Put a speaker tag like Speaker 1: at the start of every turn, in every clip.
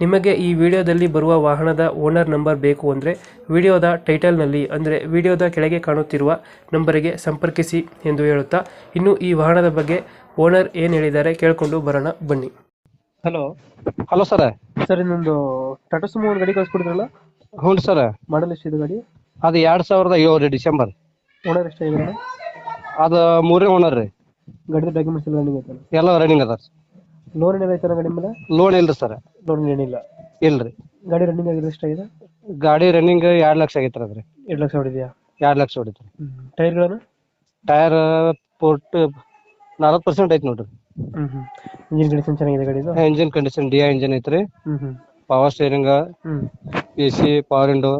Speaker 1: ನಿಮಗೆ ಈ ವಿಡಿಯೋದಲ್ಲಿ ಬರುವ ವಾಹನದ ಓನರ್ ನಂಬರ್ ಬೇಕು ಅಂದರೆ ವಿಡಿಯೋದ ಟೈಟಲ್ನಲ್ಲಿ ಅಂದರೆ ವಿಡಿಯೋದ ಕೆಳಗೆ ಕಾಣುತ್ತಿರುವ ನಂಬರಿಗೆ ಸಂಪರ್ಕಿಸಿ ಎಂದು ಹೇಳುತ್ತಾ ಇನ್ನು ಈ ವಾಹನದ ಬಗ್ಗೆ ಓನರ್ ಏನು ಹೇಳಿದ್ದಾರೆ ಕೇಳಿಕೊಂಡು ಬರೋಣ ಬನ್ನಿ. ಹಲೋ.
Speaker 2: Hello sir.
Speaker 1: ಸರ್ ಇನ್ನೊಂದು ಟಾಟಾ ಸುಮೋ ಒಂದು ಗಾಡಿ ಕಳಿಸ್ಕೊಡಿದ್ರಲ್ಲ?
Speaker 2: ಹ್ಞೂ ಸರ್.
Speaker 1: ಮಾಡಲ್ ಎಷ್ಟಿದೆ ಗಾಡಿ?
Speaker 2: ಅದು ಎರಡು ಸಾವಿರದ ಏಳು ಡಿಸೆಂಬರ್.
Speaker 1: ಓನರ್ ಎಷ್ಟಾಗಿದೆ
Speaker 2: ಅದು ಮೂರನೇ ಓನರ್ ರೀ.
Speaker 1: ಗಾಡಿ ಡಾಕ್ಯುಮೆಂಟ್ಸ್ ಎಲ್ಲ ರನ್ನಿಂಗ್ ಐತಲ್ಲ?
Speaker 2: ಎಲ್ಲ ರನ್ನಿಂಗ್ ಅದ
Speaker 1: ಲೋನ್ ಏನಾರ ಐತಲ್ಲ ಗಾಡಿ ಮೇಲೆ?
Speaker 2: ಲೋನ್ ಇಲ್ರಿ ಸರ್.
Speaker 1: ಲೋನ್ ಏನಿಲ್ಲ.
Speaker 2: ಇಲ್ರಿ.
Speaker 1: ಗಾಡಿ ರನ್ನಿಂಗ್ ಆಗಿದೆ ಎಷ್ಟಾಗಿದೆ
Speaker 2: ಗಾಡಿ ರನ್ನಿಂಗ್ ಎರಡ್ ಲಕ್ಷ ಆಗೈತ್ರಿ ಅದ್ರ.
Speaker 1: ಎರಡು ಲಕ್ಷ ಹೊಡಿದ್ಯಾ?
Speaker 2: ಎರಡ್ ಲಕ್ಷ ಹೊಡಿತ್ರಿ
Speaker 1: ಟೈರ್ಗಳನ್ನು
Speaker 2: ಟೈರ್ ಪೋರ್ಟ್ ನಲ್ವತ್ತು ಪರ್ಸೆಂಟ್ ಐತಿ ನೋಡ್ರಿ.
Speaker 1: ಇಂಜಿನ್ ಕಂಡೀಷನ್ ಚೆನ್ನಾಗಿದೆ ಗಾಡಿ
Speaker 2: ಇಂಜಿನ್ ಕಂಡೀಷನ್ ಡಿ ಇಂಜಿನ್ ಐತ್ರಿ power steering
Speaker 1: AC
Speaker 2: A C power window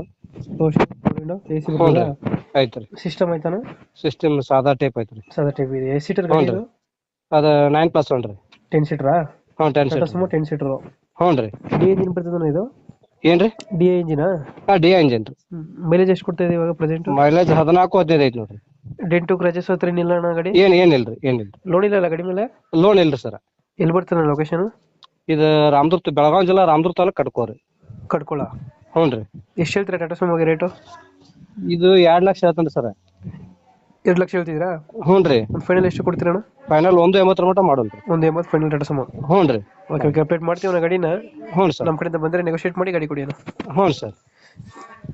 Speaker 1: A C
Speaker 2: ಐತ್ರಿ
Speaker 1: ಸಿಸ್ಟಮ್ ಐತಾನ?
Speaker 2: ಸಿಸ್ಟಮ್ ಸಾದಾ ಟೈಪ್ ಐತ್ರಿ
Speaker 1: ಸಾದಾ ಟೈಪ್ ಇದೆ. ಎ ಸೀಟರ್
Speaker 2: ಅದು ನೈನ್ ಪ್ಲಸ್ ಒನ್ ರೀ.
Speaker 1: ಟೆನ್ ಸೀಟರ್
Speaker 2: ಹ್ಞೂ ಟೆನ್ ಸೀಟರ್
Speaker 1: ಸುಮಾರು ಟೆನ್ ಸೀಟರ್
Speaker 2: ಹ್ಞೂ ರೀ.
Speaker 1: ಡಿ ಇಂಜಿನ್ ಬರ್ತದನ ಇದು?
Speaker 2: ಏನ್ರಿ
Speaker 1: ಡಿ ಎಂಜಿನ್ ಇಂಜಿನಾ
Speaker 2: ಹಾಂ ಡಿ ಇಂಜಿನ್ ರೀ.
Speaker 1: ಮೈಲೇಜ್ ಎಷ್ಟು ಕೊಡ್ತಾ ಇದೆ ಇವಾಗ ಪ್ರೆಸೆಂಟ್
Speaker 2: ಮೈಲೇಜ್ ಹದಿನಾಲ್ಕು ಹದಿನೈದು ಐತಿ ನೋಡ್ರಿ
Speaker 1: ಡೆಂಟು ಕ್ರಜಸ್ ಹತ್ರ ಏನಿಲ್ಲ ಅಣ್ಣ ಗಾಡಿ?
Speaker 2: ಏನ್ ಏನಿಲ್ರಿ ಏನಿಲ್ರಿ
Speaker 1: ಲೋನ್ ಇಲ್ಲ ಗಾಡಿ ಮೇಲೆ?
Speaker 2: ಲೋನ್ ಇಲ್ರಿ ಸರ್.
Speaker 1: ಎಲ್ಲಿ ಬರ್ತಾನೆ ಲೊಕೇಶನ್
Speaker 2: ಇದು ರಾಮದುರ್ತ ಬೆಳಗಾವಿ ಜಿಲ್ಲಾ ರಾಮದುರ್ತ ತಾಲೂಕ್ ಕಟ್ಕೋರಿ
Speaker 1: ಕಟ್ಕೊಳ
Speaker 2: ಹ್ಞೂ ರೀ.
Speaker 1: ಎಷ್ಟು ಹೇಳ್ತೀರಾ ಟಾಟಾ ಸುಮೋಗೆ ರೇಟು
Speaker 2: ಇದು ಎರಡ್ ಲಕ್ಷ ಹೇಳ್ತಾನೆ ಸರ್.
Speaker 1: ಎರಡು ಲಕ್ಷ ಹೇಳ್ತಿದ್ದೀರಾ?
Speaker 2: ಹ್ಞೂ ರೀ.
Speaker 1: ಫೈನಲ್ ಎಷ್ಟು ಕೊಡ್ತೀರಾ ಅಣ್ಣ
Speaker 2: ಫೈನಲ್ ಒಂದು ಎಂಬತ್ತರ ಮಟ್ಟ ಮಾಡೋಣ
Speaker 1: ಒಂದು ಎಂಬತ್ತು ಫೈನಲ್ ಟಾಟಾ ಸಮ.
Speaker 2: ಹ್ಞೂ ರೀ.
Speaker 1: ಓಕೆ ಓಕೆ ಅಪ್ಡೇಟ್ ಮಾಡ್ತೀವಿ ಗಾಡಿನ.
Speaker 2: ಹ್ಞೂ ಸರ್.
Speaker 1: ನಮ್ಮ ಕಡೆಯಿಂದ ಬಂದರೆ ನೆಗೋಷಿಯೇಟ್ ಮಾಡಿ ಗಾಡಿ ಕೊಡಿ ಅಣ್ಣ.
Speaker 2: ಹ್ಞೂ ಸರ್.